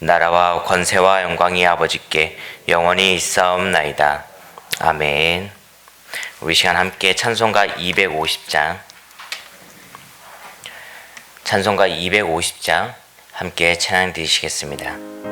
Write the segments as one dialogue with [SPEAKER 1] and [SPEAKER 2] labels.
[SPEAKER 1] 나라와 권세와 영광이 아버지께 영원히 있사옵나이다. 아멘. 우리 시간 함께 찬송가 250장 찬송가 250장 함께 찬양 드리시겠습니다.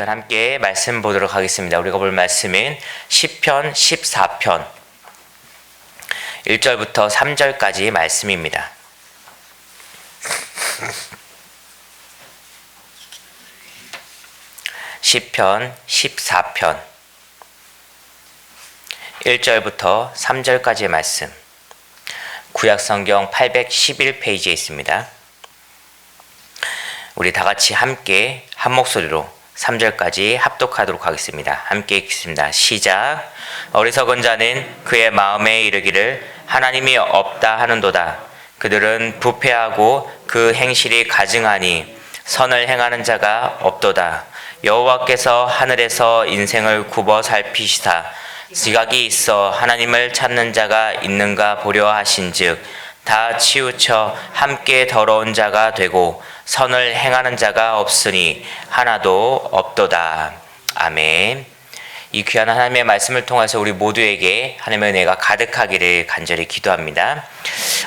[SPEAKER 1] 시간 함께 말씀 보도록 하겠습니다. 우리가 볼 말씀은 시편 14편 1절부터 3절까지 말씀입니다. 시편 14편 1절부터 3절까지의 말씀 구약 성경 811페이지에 있습니다. 우리 다 같이 함께 한 목소리로 3절까지 합독하도록 하겠습니다. 함께 읽겠습니다. 시작. 어리석은 자는 그의 마음에 이르기를 하나님이 없다 하는도다. 그들은 부패하고 그 행실이 가증하니 선을 행하는 자가 없도다. 여호와께서 하늘에서 인생을 굽어 살피시사 지각이 있어 하나님을 찾는 자가 있는가 보려 하신즉 다 치우쳐 함께 더러운 자가 되고 선을 행하는 자가 없으니 하나도 없도다. 아멘.
[SPEAKER 2] 이 귀한 하나님의 말씀을 통해서 우리 모두에게 하나님의 은혜가 가득하기를 간절히 기도합니다.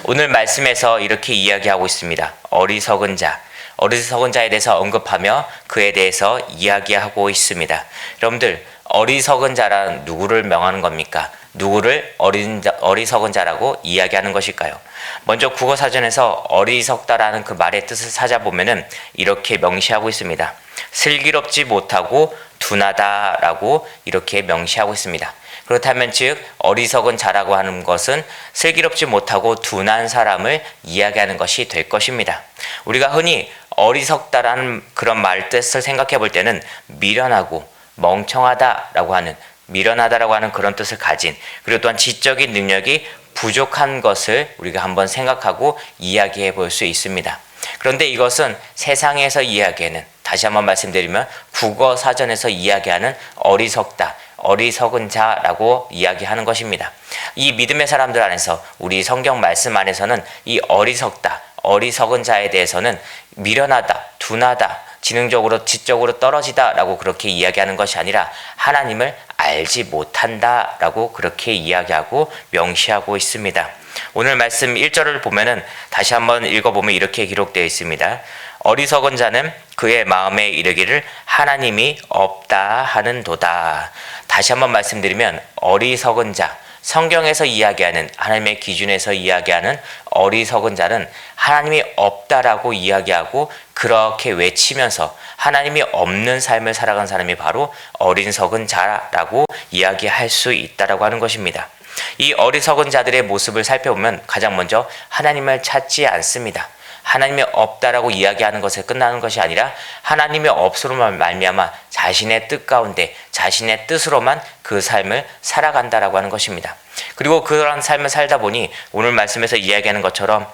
[SPEAKER 2] 오늘 말씀에서 이렇게 이야기하고 있습니다. 어리석은 자. 어리석은 자에 대해서 언급하며 그에 대해서 이야기하고 있습니다. 여러분들, 어리석은 자란 누구를 명하는 겁니까? 누구를 어린 자, 어리석은 자라고 이야기하는 것일까요? 먼저 국어 사전에서 어리석다라는 그 말의 뜻을 찾아보면은 이렇게 명시하고 있습니다. 슬기롭지 못하고 둔하다라고 이렇게 명시하고 있습니다. 그렇다면 즉 어리석은 자라고 하는 것은 슬기롭지 못하고 둔한 사람을 이야기하는 것이 될 것입니다. 우리가 흔히 어리석다라는 그런 말 뜻을 생각해 볼 때는 미련하고 멍청하다라고 하는 미련하다라고 하는 그런 뜻을 가진 그리고 또한 지적인 능력이 부족한 것을 우리가 한번 생각하고 이야기해 볼 수 있습니다. 그런데 이것은 세상에서 이야기하는 다시 한번 말씀드리면 국어 사전에서 이야기하는 어리석다, 어리석은 자라고 이야기하는 것입니다. 이 믿음의 사람들 안에서 우리 성경 말씀 안에서는 이 어리석다, 어리석은 자에 대해서는 미련하다, 둔하다, 지능적으로 지적으로 떨어지다라고 그렇게 이야기하는 것이 아니라 하나님을 알지 못한다라고 그렇게 이야기하고 명시하고 있습니다. 오늘 말씀 1절을 보면은 다시 한번 읽어보면 이렇게 기록되어 있습니다. 어리석은 자는 그의 마음에 이르기를 하나님이 없다 하는도다. 다시 한번 말씀드리면 어리석은 자 성경에서 이야기하는 하나님의 기준에서 이야기하는 어리석은 자는 하나님이 없다라고 이야기하고 그렇게 외치면서 하나님이 없는 삶을 살아간 사람이 바로 어린석은 자라고 이야기할 수 있다라고 하는 것입니다. 이 어리석은 자들의 모습을 살펴보면 가장 먼저 하나님을 찾지 않습니다. 하나님이 없다라고 이야기하는 것에 끝나는 것이 아니라 하나님이 없으로만 말미암아 자신의 뜻 가운데 자신의 뜻으로만 그 삶을 살아간다라고 하는 것입니다. 그리고 그러한 삶을 살다 보니 오늘 말씀에서 이야기하는 것처럼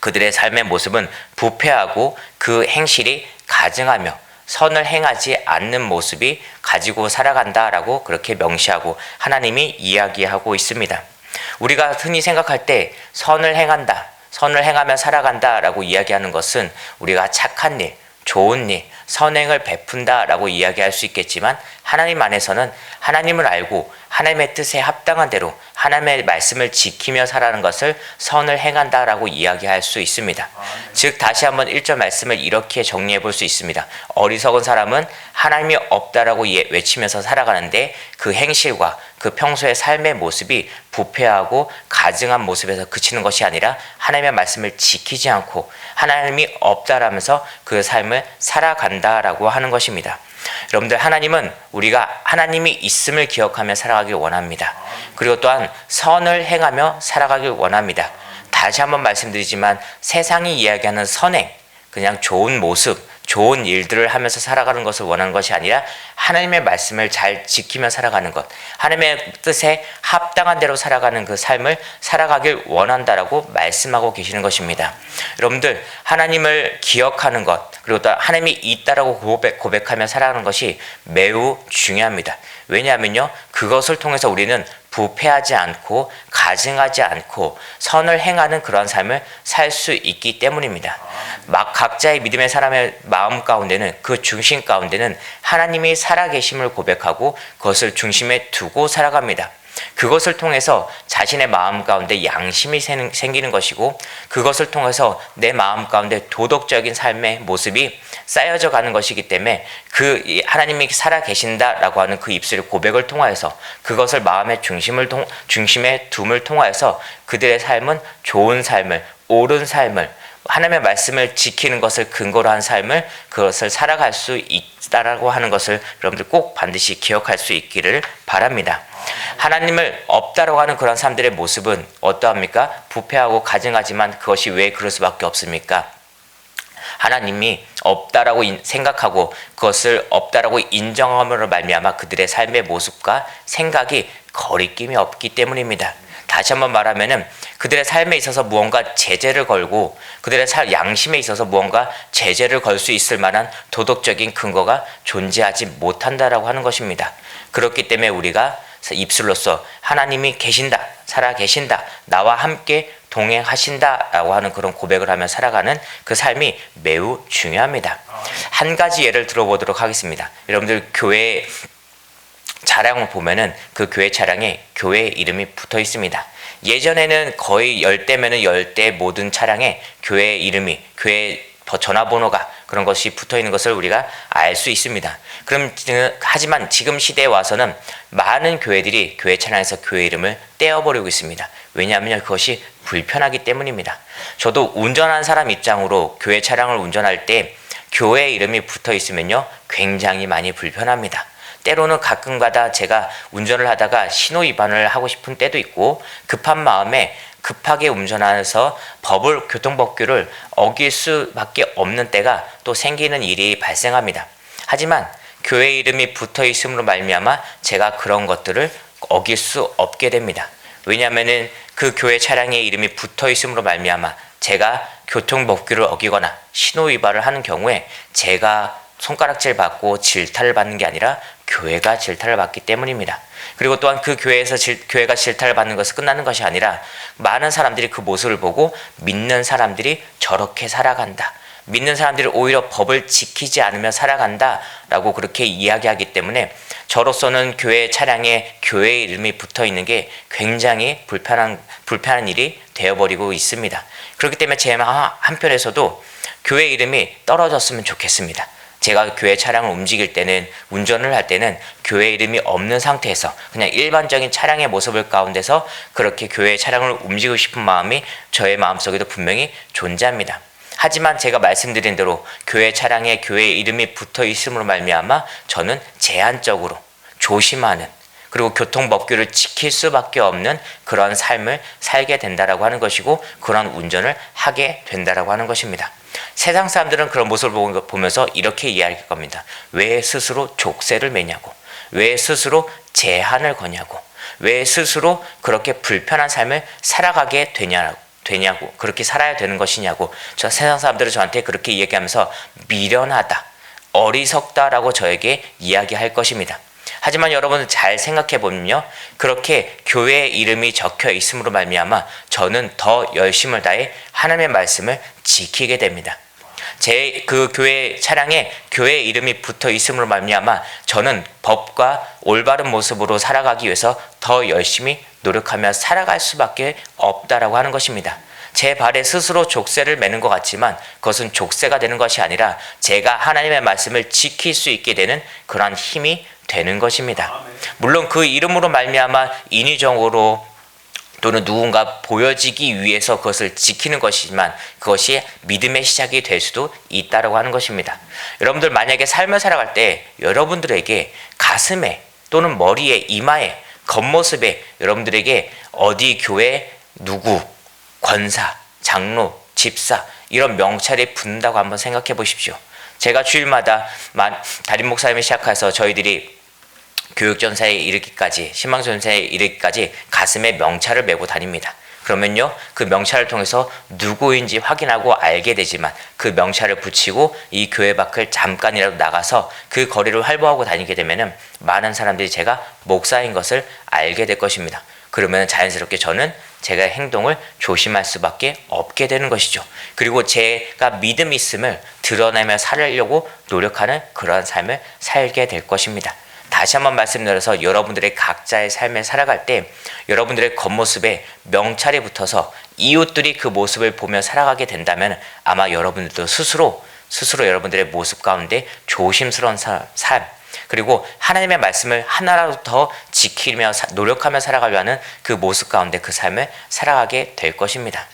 [SPEAKER 2] 그들의 삶의 모습은 부패하고 그 행실이 가증하며 선을 행하지 않는 모습이 가지고 살아간다라고 그렇게 명시하고 하나님이 이야기하고 있습니다. 우리가 흔히 생각할 때 선을 행한다, 선을 행하며 살아간다라고 이야기하는 것은 우리가 착한 일, 좋은 일, 선행을 베푼다라고 이야기할 수 있겠지만 하나님 안에서는 하나님을 알고 하나님의 뜻에 합당한 대로 하나님의 말씀을 지키며 살아가는 것을 선을 행한다라고 이야기할 수 있습니다. 즉 다시 한번 1절 말씀을 이렇게 정리해 볼 수 있습니다. 어리석은 사람은 하나님이 없다라고 예- 외치면서 살아가는데 그 행실과 그 평소의 삶의 모습이 부패하고 가증한 모습에서 그치는 것이 아니라 하나님의 말씀을 지키지 않고 하나님이 없다라면서 그 삶을 살아간다라고 하는 것입니다. 여러분들 하나님은 우리가 하나님이 있음을 기억하며 살아가길 원합니다. 그리고 또한 선을 행하며 살아가길 원합니다. 다시 한번 말씀드리지만 세상이 이야기하는 선행, 그냥 좋은 모습, 좋은 일들을 하면서 살아가는 것을 원하는 것이 아니라 하나님의 말씀을 잘 지키며 살아가는 것, 하나님의 뜻에 합당한 대로 살아가는 그 삶을 살아가길 원한다라고 말씀하고 계시는 것입니다. 여러분들 하나님을 기억하는 것, 그리고 또 하나님이 있다라고 고백, 고백하며 살아가는 것이 매우 중요합니다. 왜냐하면요, 그것을 통해서 우리는 부패하지 않고 가증하지 않고 선을 행하는 그런 삶을 살 수 있기 때문입니다. 막 각자의 믿음의 사람의 마음 가운데는 그 중심 가운데는 하나님이 살아계심을 고백하고 그것을 중심에 두고 살아갑니다. 그것을 통해서 자신의 마음 가운데 양심이 생- 생기는 것이고 그것을 통해서 내 마음 가운데 도덕적인 삶의 모습이 쌓여져 가는 것이기 때문에 그이 하나님이 살아 계신다라고 하는 그 입술의 고백을 통하여서 그것을 마음의 중심을 통, 중심에 둠을 통하여서 그들의 삶은 좋은 삶을 옳은 삶을 하나님의 말씀을 지키는 것을 근거로 한 삶을 그것을 살아갈 수 있다라고 하는 것을 여러분들 꼭 반드시 기억할 수 있기를 바랍니다. 하나님을 없다라고 하는 그런 사람들의 모습은 어떠합니까? 부패하고 가증하지만 그것이 왜 그럴 수밖에 없습니까? 하나님이 없다라고 인- 생각하고 그것을 없다라고 인정함으로 말미암아 그들의 삶의 모습과 생각이 거리낌이 없기 때문입니다. 다시 한번 말하면은 그들의 삶에 있어서 무언가 제재를 걸고 그들의 살 양심에 있어서 무언가 제재를 걸 수 있을 만한 도덕적인 근거가 존재하지 못한다라고 하는 것입니다. 그렇기 때문에 우리가 입술로서 하나님이 계신다, 살아 계신다, 나와 함께 동행하신다라고 하는 그런 고백을 하며 살아가는 그 삶이 매우 중요합니다. 한 가지 예를 들어보도록 하겠습니다. 여러분들 교회 차량을 보면은 그 교회 차량에 교회 이름이 붙어 있습니다. 예전에는 거의 열대면은 열대 모든 차량에 교회 이름이 교회 버- 전화번호가 그런 것이 붙어 있는 것을 우리가 알 수 있습니다. 그럼 하지만 지금 시대에 와서는 많은 교회들이 교회 차량에서 교회 이름을 떼어버리고 있습니다. 왜냐하면 그것이 불편하기 때문입니다. 저도 운전한 사람 입장으로 교회 차량을 운전할 때 교회 이름이 붙어 있으면요 굉장히 많이 불편합니다. 때로는 가끔가다 제가 운전을 하다가 신호 위반을 하고 싶은 때도 있고 급한 마음에 급하게 운전해서 법을 교통법규를 어길 수밖에 없는 때가 또 생기는 일이 발생합니다. 하지만 교회 이름이 붙어 있음으로 말미암아 제가 그런 것들을 어길 수 없게 됩니다. 왜냐하면은 그 교회 차량의 이름이 붙어 있음으로 말미암아 제가 교통법규를 어기거나 신호 위반을 하는 경우에 제가 손가락질 받고 질타를 받는 게 아니라 교회가 질타를 받기 때문입니다. 그리고 또한 그 교회에서 질, 교회가 질타를 받는 것은 끝나는 것이 아니라 많은 사람들이 그 모습을 보고 믿는 사람들이 저렇게 살아간다. 믿는 사람들이 오히려 법을 지키지 않으며 살아간다 라고 그렇게 이야기하기 때문에 저로서는 교회 차량에 교회 이름이 붙어 있는 게 굉장히 불편한 불편한 일이 되어버리고 있습니다. 그렇기 때문에 제 한편에서도 교회 이름이 떨어졌으면 좋겠습니다. 제가 교회 차량을 움직일 때는 운전을 할 때는 교회 이름이 없는 상태에서 그냥 일반적인 차량의 모습을 가운데서 그렇게 교회 차량을 움직이고 싶은 마음이 저의 마음속에도 분명히 존재합니다. 하지만 제가 말씀드린 대로 교회 차량에 교회 이름이 붙어 있음으로 말미암아 저는 제한적으로 조심하는 그리고 교통법규를 지킬 수밖에 없는 그런 삶을 살게 된다라고 하는 것이고 그런 운전을 하게 된다라고 하는 것입니다. 세상 사람들은 그런 모습을 보- 보면서 이렇게 이야기할 겁니다. 왜 스스로 족쇄를 매냐고, 왜 스스로 제한을 거냐고, 왜 스스로 그렇게 불편한 삶을 살아가게 되냐고. 되냐고 그렇게 살아야 되는 것이냐고 저 세상 사람들은 저한테 그렇게 얘기하면서 미련하다 어리석다라고 저에게 이야기할 것입니다. 하지만 여러분 잘 생각해 보면요 그렇게 교회 이름이 적혀 있음으로 말미암아 저는 더 열심을 다해 하나님의 말씀을 지키게 됩니다. 제 그 교회 차량에 교회 이름이 붙어 있음으로 말미암아 저는 법과 올바른 모습으로 살아가기 위해서 더 열심히 노력하며 살아갈 수밖에 없다라고 하는 것입니다. 제 발에 스스로 족쇄를 매는 것 같지만 그것은 족쇄가 되는 것이 아니라 제가 하나님의 말씀을 지킬 수 있게 되는 그러한 힘이 되는 것입니다. 물론 그 이름으로 말미암아 인위적으로 또는 누군가 보여지기 위해서 그것을 지키는 것이지만 그것이 믿음의 시작이 될 수도 있다라고 하는 것입니다. 여러분들 만약에 삶을 살아갈 때 여러분들에게 가슴에 또는 머리에 이마에 겉모습에 여러분들에게 어디 교회 누구 권사 장로 집사 이런 명찰이 붙는다고 한번 생각해 보십시오. 제가 주일마다 만- 담임 목사님이 시작해서 저희들이 교육전사에 이르기까지 희망전사에 이르기까지 가슴에 명찰을 메고 다닙니다. 그러면요 그 명찰을 통해서 누구인지 확인하고 알게 되지만 그 명찰을 붙이고 이 교회 밖을 잠깐이라도 나가서 그 거리를 활보하고 다니게 되면은 많은 사람들이 제가 목사인 것을 알게 될 것입니다. 그러면 자연스럽게 저는 제가 행동을 조심할 수밖에 없게 되는 것이죠. 그리고 제가 믿음 있음을 드러내며 살려고 노력하는 그러한 삶을 살게 될 것입니다. 다시 한번 말씀드려서 여러분들의 각자의 삶을 살아갈 때 여러분들의 겉모습에 명찰이 붙어서 이웃들이 그 모습을 보며 살아가게 된다면 아마 여러분들도 스스로 스스로 여러분들의 모습 가운데 조심스러운 사- 삶 그리고 하나님의 말씀을 하나라도 더 지키며 사- 노력하며 살아가려 하는 그 모습 가운데 그 삶을 살아가게 될 것입니다.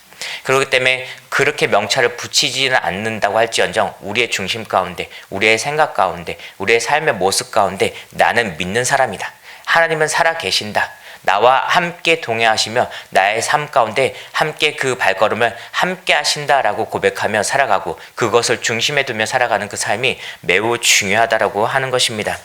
[SPEAKER 2] 그렇기 때문에 그렇게 명찰을 붙이지는 않는다고 할지언정 우리의 중심 가운데, 우리의 생각 가운데, 우리의 삶의 모습 가운데 나는 믿는 사람이다. 하나님은 살아 계신다. 나와 함께 동행하시며 나의 삶 가운데 함께 그 발걸음을 함께 하신다라고 고백하며 살아가고 그것을 중심에 두며 살아가는 그 삶이 매우 중요하다라고 하는 것입니다.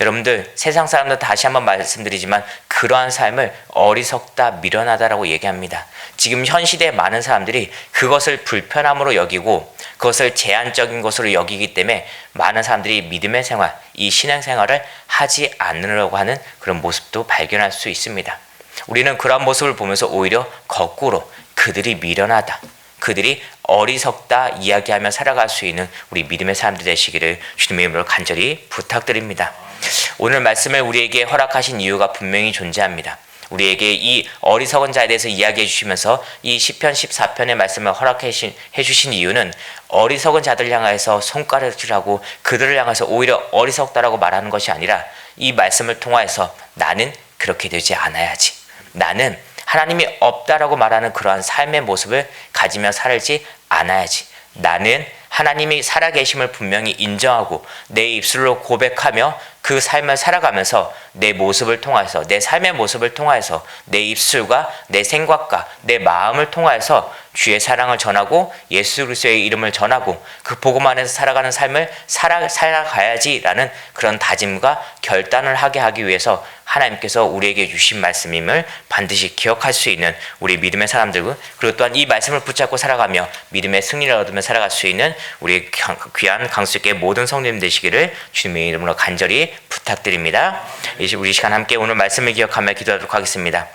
[SPEAKER 2] 여러분들 세상 사람들 다시 한번 말씀드리지만 그러한 삶을 어리석다 미련하다라고 얘기합니다. 지금 현 시대의 많은 사람들이 그것을 불편함으로 여기고 그것을 제한적인 것으로 여기기 때문에 많은 사람들이 믿음의 생활, 이 신앙 생활을 하지 않으려고 하는 그런 모습도 발견할 수 있습니다. 우리는 그러한 모습을 보면서 오히려 거꾸로 그들이 미련하다. 그들이 어리석다 이야기하며 살아갈 수 있는 우리 믿음의 사람들 되시기를 주님의 이름으로 간절히 부탁드립니다. 오늘 말씀을 우리에게 허락하신 이유가 분명히 존재합니다. 우리에게 이 어리석은 자에 대해서 이야기해 주시면서 이 시편 14편의 말씀을 허락해 주신 이유는 어리석은 자들 향해서 손가락질하고 그들을 향해서 오히려 어리석다라고 말하는 것이 아니라 이 말씀을 통하여서 나는 그렇게 되지 않아야지. 나는 하나님이 없다라고 말하는 그러한 삶의 모습을 가지며 살지 않아야지. 나는 하나님이 살아계심을 분명히 인정하고 내 입술로 고백하며 그 삶을 살아가면서 내 모습을 통하여서 내 삶의 모습을 통하여서 내 입술과 내 생각과 내 마음을 통하여서 주의 사랑을 전하고 예수 그리스도의 이름을 전하고 그 복음 안에서 살아가는 삶을 살아 살아가야지라는 그런 다짐과 결단을 하게 하기 위해서 하나님께서 우리에게 주신 말씀임을 반드시 기억할 수 있는 우리 믿음의 사람들 그리고 또한 이 말씀을 붙잡고 살아가며 믿음의 승리를 얻으며 살아갈 수 있는 우리 강- 귀한 강수께 모든 성도님 되시기를 주님의 이름으로 간절히 부탁드립니다. 우리 시간 함께 오늘 말씀을 기억하며 기도하도록 하겠습니다.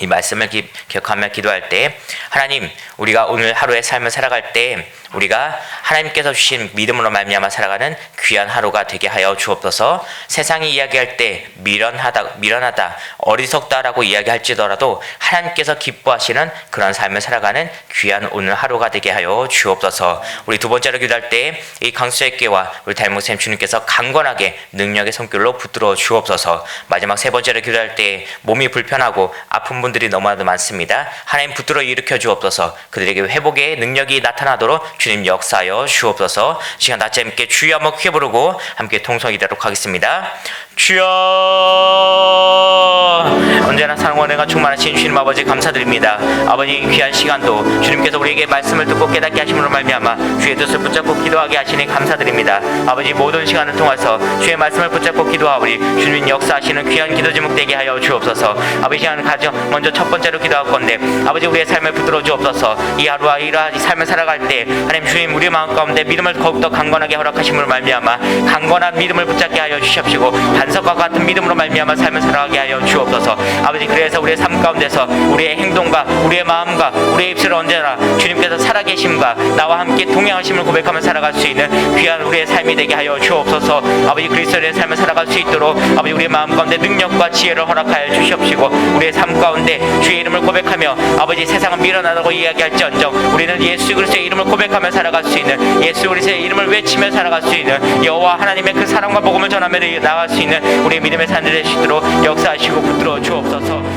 [SPEAKER 2] 이 말씀을 기, 기억하며 기도할 때 하나님 우리가 오늘 하루의 삶을 살아갈 때 우리가 하나님께서 주신 믿음으로 말미암아 살아가는 귀한 하루가 되게 하여 주옵소서. 세상이 이야기할 때 미련하다 미련하다 어리석다라고 이야기할지더라도 하나님께서 기뻐하시는 그런 삶을 살아가는 귀한 오늘 하루가 되게 하여 주옵소서. 우리 두 번째로 기도할 때 이 강수의께와 우리 달목쌤 주님께서 강건하게 능력의 손길로 붙들어 주옵소서. 마지막 세 번째로 기도할 때 몸이 불편하고 아픈 분들이 너무나도 많습니다. 하나님 붙들어 일으켜 주옵소서. 그들에게 회복의 능력이 나타나도록 주님 역사하여 주옵소서. 시간 다째 함께 주여 한번 크게 부르고 함께 통성이도록 하겠습니다. 주여 언제나 사랑과 은혜가 충만하신 주님 아버지 감사드립니다. 아버지 이 귀한 시간도 주님께서 우리에게 말씀을 듣고 깨닫게 하심으로 말미암아 주의 뜻을 붙잡고 기도하게 하시니 감사드립니다. 아버지 모든 시간을 통해서 주의 말씀을 붙잡고 기도하오니 주님 역사하시는 귀한 기도 제목 되게 하여 주옵소서. 아버지 시간 가정 먼저 첫 번째로 기도할 건데 아버지 우리의 삶을 붙들어 주옵소서. 이 하루와 이러한 이 삶을 살아갈 때 하나님 주님 우리 마음 가운데 믿음을 더욱더 강건하게 허락하심으로 말미암아 강건한 믿음을 붙잡게 하여 주시옵시고 반석과 같은 믿음으로 말미암아 삶을 살아가게 하여 주옵소서. 아버지 그래서 우리의 삶 가운데서 우리의 행동과 우리의 마음과 우리의 입술을 언제나 주님께서 살아계심과 나와 함께 동행하심을 고백하며 살아갈 수 있는 귀한 우리의 삶이 되게 하여 주옵소서. 아버지 그리스도의 삶을 살아갈 수 있도록 아버지 우리의 마음 가운데 능력과 지혜를 허락하여 주시옵시고 우리의 삶 가운데 주의 이름을 고백하며 아버지 세상은 미련하다고 이야기할지언정 우리는 예수 그리스도의 이름을 고백 하며 살아갈 수 있는 예수 그리스도의 이름을 외치며 살아갈 수 있는 여호와 하나님의 그 사랑과 복음을 전하며 나아갈 수 있는 우리의 믿음의 산들 되시도록 역사하시고 붙들어 주옵소서.